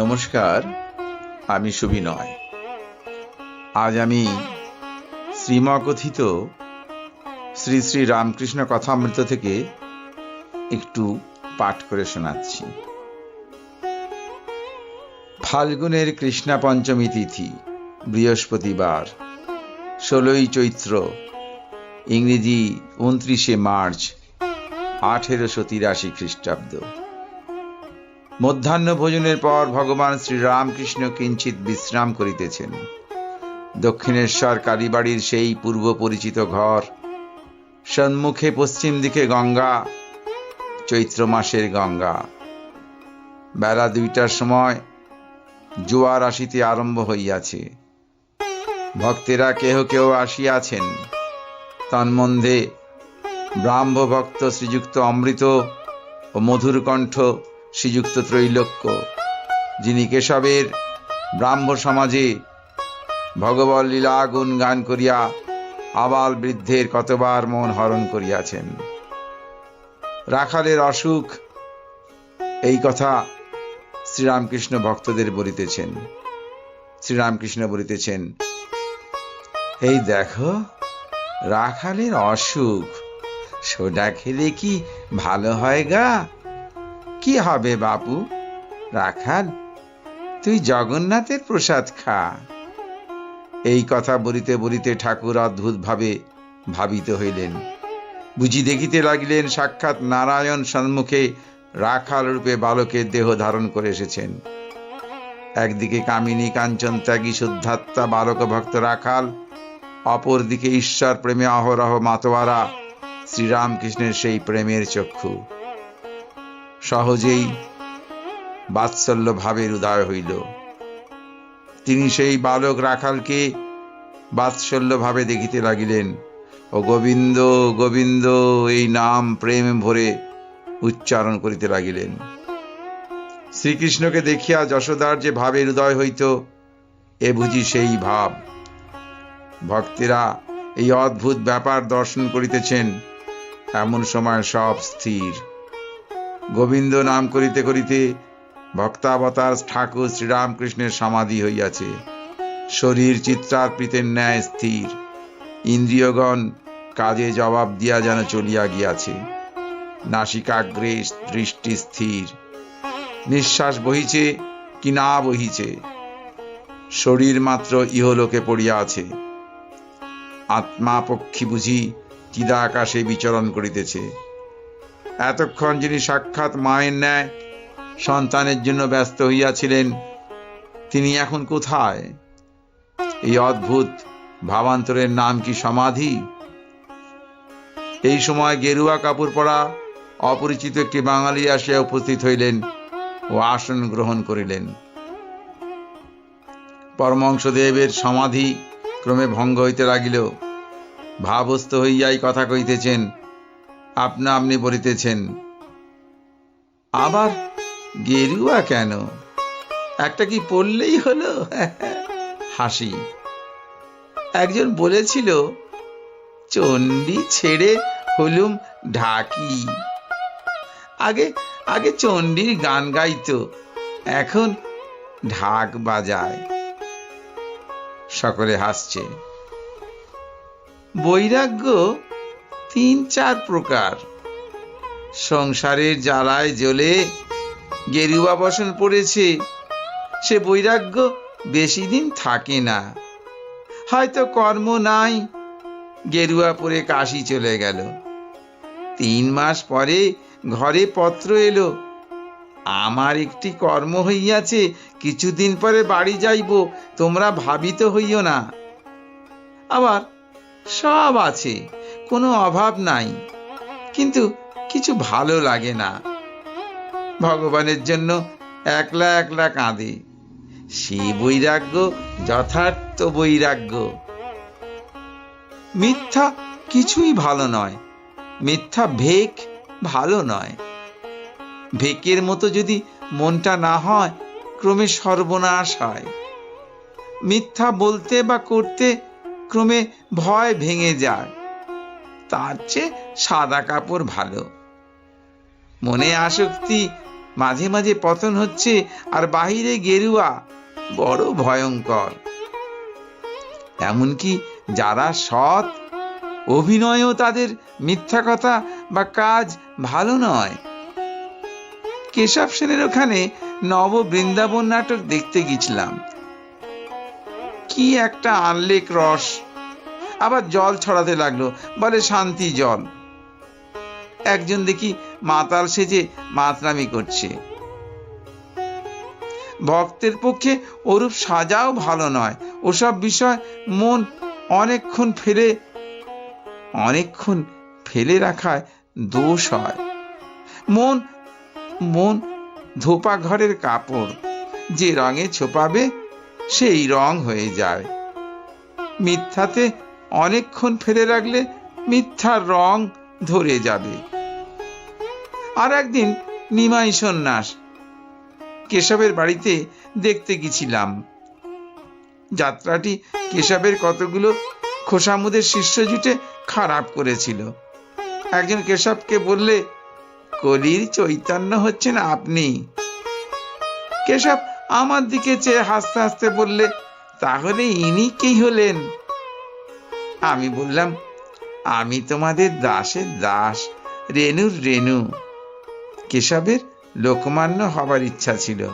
নমস্কার, আমি সুবিনয় আজ আমি শ্রীমকথিত শ্রী শ্রী রামকৃষ্ণ কথামৃত থেকে একটু পাঠ করে শোনাচ্ছি। ফাল্গুনের কৃষ্ণা পঞ্চমী তিথি, বৃহস্পতিবার, ষোলোই চৈত্র, ইংরেজি উনত্রিশে মার্চ, আঠেরোশো তিরাশি খ্রিস্টাব্দ। মধ্যাহ্ন ভোজনের পর ভগবান শ্রীরামকৃষ্ণ কিঞ্চিত বিশ্রাম করিতেছেন। দক্ষিণেশ্বর কালীবাড়ির সেই পূর্ব পরিচিত ঘর সন্মুখে পশ্চিম দিকে গঙ্গা, চৈত্র মাসের গঙ্গা। বেলা দুইটার সময় জোয়ার আসিতে আরম্ভ হইয়াছে। ভক্তেরা কেহ কেহ আসিয়াছেন। তন্মধ্যে ব্রাহ্ম ভক্ত শ্রীযুক্ত অমৃত ও মধুর কণ্ঠ শ্রীযুক্ত ত্রৈলোক্য, যিনি কেশবের ব্রাহ্ম সমাজে ভগবত লীলা গুণ গান করিয়া আবাল বৃদ্ধের কতবার মন হরণ করিয়াছেন। রাখালের অসুখ এই কথা শ্রীরামকৃষ্ণ ভক্তদের বলিতেছেন। শ্রীরামকৃষ্ণ বলিতেছেন, এই দেখো, রাখালের অসুখ, সোডা খেলে কি ভালো হয় গা? কি হবে, বাপু? রাখাল, তুই জগন্নাথের প্রসাদ খা। এই কথা বলিতে বলিতে ঠাকুর অদ্ভুত ভাবে ভাবিত হইলেন। বুঝি দেখিতে লাগিলেন সাক্ষাৎ নারায়ণ সম্মুখে রাখাল রূপে বালকের দেহ ধারণ করে এসেছেন। একদিকে কামিনী কাঞ্চন ত্যাগী শুদ্ধাত্মা বালক ভক্ত রাখাল, অপরদিকে ঈশ্বর প্রেমে অহরহ মাতোয়ারা শ্রীরামকৃষ্ণের সেই প্রেমের চক্ষু। সহজেই বাৎসল্য ভাবের উদয় হইল। তিনি সেই বালক রাখালকে বাৎসল্য ভাবে দেখিতে লাগিলেন। ও গোবিন্দ গোবিন্দ, এই নাম প্রেম ভরে উচ্চারণ করিতে লাগিলেন। শ্রীকৃষ্ণকে দেখিয়া যশোদার যে ভাবের উদয় হইত, এ বুঝি সেই ভাব। ভক্তেরা এই অদ্ভুত ব্যাপার দর্শন করিতেছেন, এমন সময় সব স্থির। গোবিন্দ নাম করিতে করিতে ভক্তাবতার ঠাকুর শ্রীরামকৃষ্ণের সমাধি হইয়াছে। শরীর চিত্রার্পিতের ন্যায় স্থির। ইন্দ্রিয়গণ কাজে জবাব দিয়া যেন চলিয়া গিয়াছে। নাসিকাগ্রে দৃষ্টি স্থির। নিঃশ্বাস বহিছে কি না বহিছে। শরীর মাত্র ইহলোকে পড়িয়া আছে। আত্মা পক্ষী বুঝি চিদাকাশে বিচরণ করিতেছে। এতক্ষণ যিনি সাক্ষাৎ মায়ের ন্যায় সন্তানের জন্য ব্যস্ত হইয়াছিলেন, তিনি এখন কোথায়? এই অদ্ভুত ভাবান্তরের নাম কি সমাধি? এই সময় গেরুয়া কাপড় পরা অপরিচিত একটি বাঙালি আসিয়া উপস্থিত হইলেন ও আসন গ্রহণ করিলেন। পরমংশদেবের সমাধি ক্রমে ভঙ্গ হইতে লাগিল। ভাবস্থ হইয়াই কথা কইতেছেন আপনা আপনি বলিতেছেন, আবার গেরুয়া কেন? একটা কি পড়লেই হলো? হাসি। একজন বলেছিল, চণ্ডী ছেড়ে হলুম ঢাকি। আগে আগে চণ্ডীর গান গাইতো, এখন ঢাক বাজায়। সকলে হাসছে। বৈরাগ্য তিন চার প্রকার। সংসারের জ্বালায় জ্বলে গেরুয়া বসন পড়েছে। সে বৈরাগ্য বেশি দিন থাকে না। হয়তো কর্ম নাই, গেরুয়া পরে কাশি চলে গেল। তিন মাস পরে ঘরে পত্র এলো, আমার একটি কর্ম হইয়াছে, কিছুদিন পরে বাড়ি যাইব, তোমরা ভাবিত হইও না। আবার সব আছে কোনো অভাব নাই। কিন্তু কিছু ভালো লাগে না। ভগবানের জন্য একলা একলা কাঁদে। সে বৈরাগ্য, যথার্থ বৈরাগ্য। মিথ্যা কিছুই ভালো নয়। মিথ্যা ভেক ভালো নয়। ভেকের মতো যদি মনটা না হয়, ক্রমে সর্বনাশ হয়। মিথ্যা বলতে বা করতে ক্রমে ভয় ভেঙে যায়। তার চেয়ে সাদা কাপড় ভালো। মনে আসক্তি, মাঝে মাঝে পতন হচ্ছে, আর বাহিরে গেরুয়া বড় ভয়ঙ্কর। এমনকি যারা সৎ, অভিনয়ও তাদের মিথ্যা কথা বা কাজ ভালো নয়। কেশব সেনের ওখানে নব বৃন্দাবন নাটক দেখতে গেছিলাম কি একটা আনলেক রস। আবার জল ছড়াতে লাগল। বলে, শান্তি, জল। একজন দেখি মাতাল সেজে মাতরামি করছে। ভক্তের পক্ষে ওরূপ সাজাও ভালো নয়। ওসব বিষয় মন অনেকক্ষণ ফেলে অনেকক্ষণ ফেলে রাখায় দোষ হয়। মন মন ধোপা ঘরের কাপড়, যে রঙে ছোপাবে, সেই রং হয়ে যায়। মিথ্যাতে অনেকক্ষণ ফেলে রাখলে মিথ্যার রং ধরে যাবে। আর একদিন নিমাই সন্ন্যাস কেশবের বাড়িতে দেখতে গেছিলাম। যাত্রাটি কেশবের কতগুলো খোসামুদের শিষ্য জুটে খারাপ করেছিল। একজন কেশবকে বললে, কলির চৈতন্য হচ্ছেন আপনি। কেশব আমার দিকে চেয়ে হাসতে হাসতে বললে, তাহলে ইনি কি হলেন? আমি বললাম, আমি তোমাদের দাসের দাস রেনুর রেনু কেশবের লোকমান্য হবার ইচ্ছা ছিল।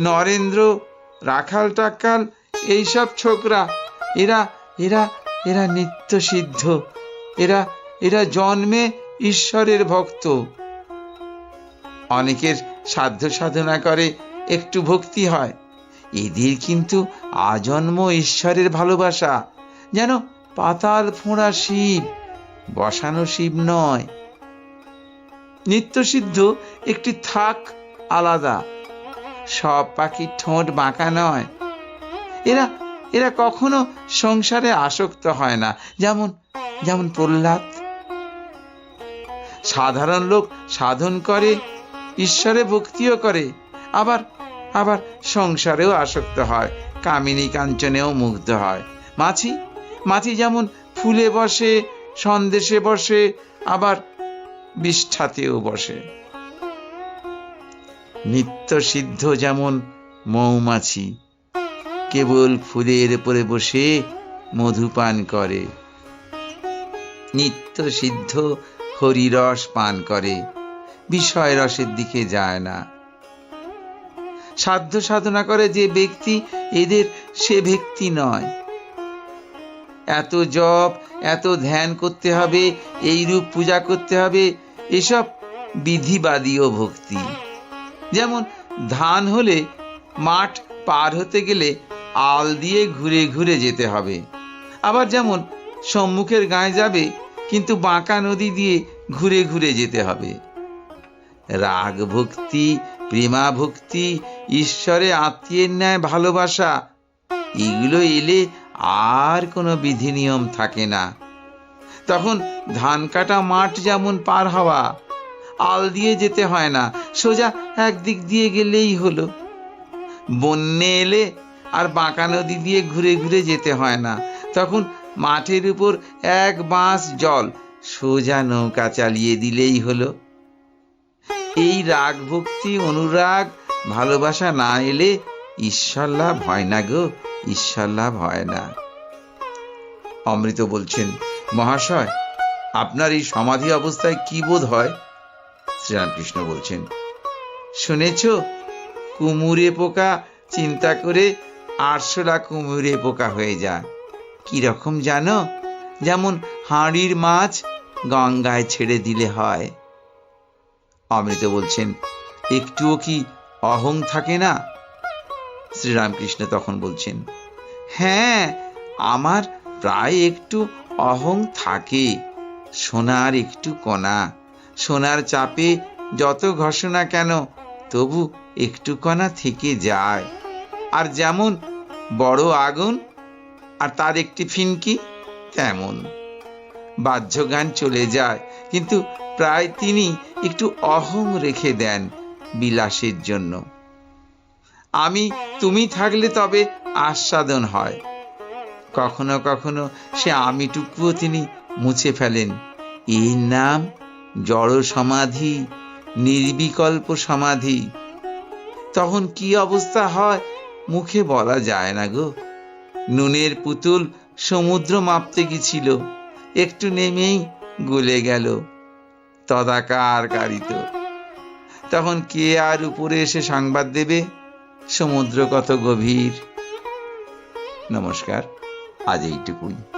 নরেন্দ্র, রাখাল টাকাল এইসব ছোকরা, এরা এরা এরা নিত্য সিদ্ধ। এরা এরা জন্মে ঈশ্বরের ভক্ত। অনেকের সাধ্য সাধনা করে একটু ভক্তি হয়। এদের কিন্তু আজন্ম ঈশ্বরের ভালোবাসা। যেন পাতাল ফোঁড়া শিব, বসানো শিব নয়। নিত্যসিদ্ধ একটি থাক আলাদা, সব পাখির ঠোঁট বাঁকা নয়। এরা এরা কখনো সংসারে আসক্ত হয় না, যেমন যেমন প্রহ্লাদ। সাধারণ লোক সাধন করে, ঈশ্বরে ভক্তিও করে, আবার আবার সংসারেও আসক্ত হয়, কামিনী কাঞ্চনেও মুগ্ধ হয়। মাছি মাছি যেমন ফুলে বসে, সন্দেশে বসে, আবার বিষ্ঠাতেও বসে। নিত্য সিদ্ধ যেমন মৌমাছি, কেবল ফুলের উপরে বসে মধু পান করে। নিত্য সিদ্ধ হরিরস পান করে, বিষয় রসের দিকে যায় না। সাধ্য সাধনা করে যে ব্যক্তি, এদের সে ব্যক্তি নয়। এত জপ, এত ধ্যান করতে হবে এই রূপ পূজা করতে হবে, এসব বিধিবাদীয় ভক্তি। যেমন ধান হলে মাঠ পার হতে গেলে আল দিয়ে ঘুরে ঘুরে যেতে হবে। আবার যেমন সম্মুখের গায়ে যাবে, কিন্তু বাঁকা নদী দিয়ে ঘুরে ঘুরে যেতে হবে। রাগ ভক্তি, প্রেমা ভক্তি, ঈশ্বরে আত্মীয়ের ন্যায় ভালোবাসা, এগুলো এলে আর কোনো বিধি নিয়ম থাকে না। তখন ধান কাটা মাঠ যেমন পার হওয়া, আল দিয়ে যেতে হয় না, সোজা একদিক দিয়ে গেলেই হলো। বন্যে এলে আর বাঁকা নদী দিয়ে ঘুরে ঘুরে যেতে হয় না। তখন মাঠের উপর এক বাঁশ জল সোজা নৌকা চালিয়ে দিলেই হলো। এই রাগ ভক্তি অনুরাগ, ভালোবাসা না এলে ঈশ্বর লাভ হয় না গো, ঈশ্বর লাভ হয় না। অমৃত বলছেন, মহাশয়, আপনার এই সমাধি অবস্থায় কি বোধ হয়? শ্রীরামকৃষ্ণ বলছেন, শুনেছ, কুমুরে পোকা চিন্তা করে আরশোলা কুমুরে পোকা হয়ে যায়। রকম জানো? যেমন হাঁড়ির মাছ গঙ্গায় ছেড়ে দিলে হয়। অমৃত বলছেন, একটুও কি অহং থাকে না? শ্রীরামকৃষ্ণ তখন বলছেন হ্যাঁ আমার প্রায় একটু অহং থাকে। সোনার একটু কণা, সোনার চাপে যত ঘষণা কেন, তবু একটু কণা থেকে যায়। আর যেমন বড় আগুন আর তার একটি ফিনকি, তেমন। বাহ্য গান চলে যায়, কিন্তু প্রায় তিনি একটু অহং রেখে দেন বিলাসের জন্য। আমি তুমি থাকলে তবে আস্বাদন হয়। কখনো কখনো সে আমিটুকুও তিনি মুছে ফেলেন। এর নাম জড় সমাধি, নির্বিকল্প সমাধি। তখন কি অবস্থা হয় মুখে বলা যায় না গো। নুনের পুতুল সমুদ্র মাপতে গেছিল, একটু নেমেই গলে গেল তদাকার কারিত তখন কে আর উপরে এসে সংবাদ দেবে? সমুদ্র কত গভীর। নমস্কার আজ এইটুকুই।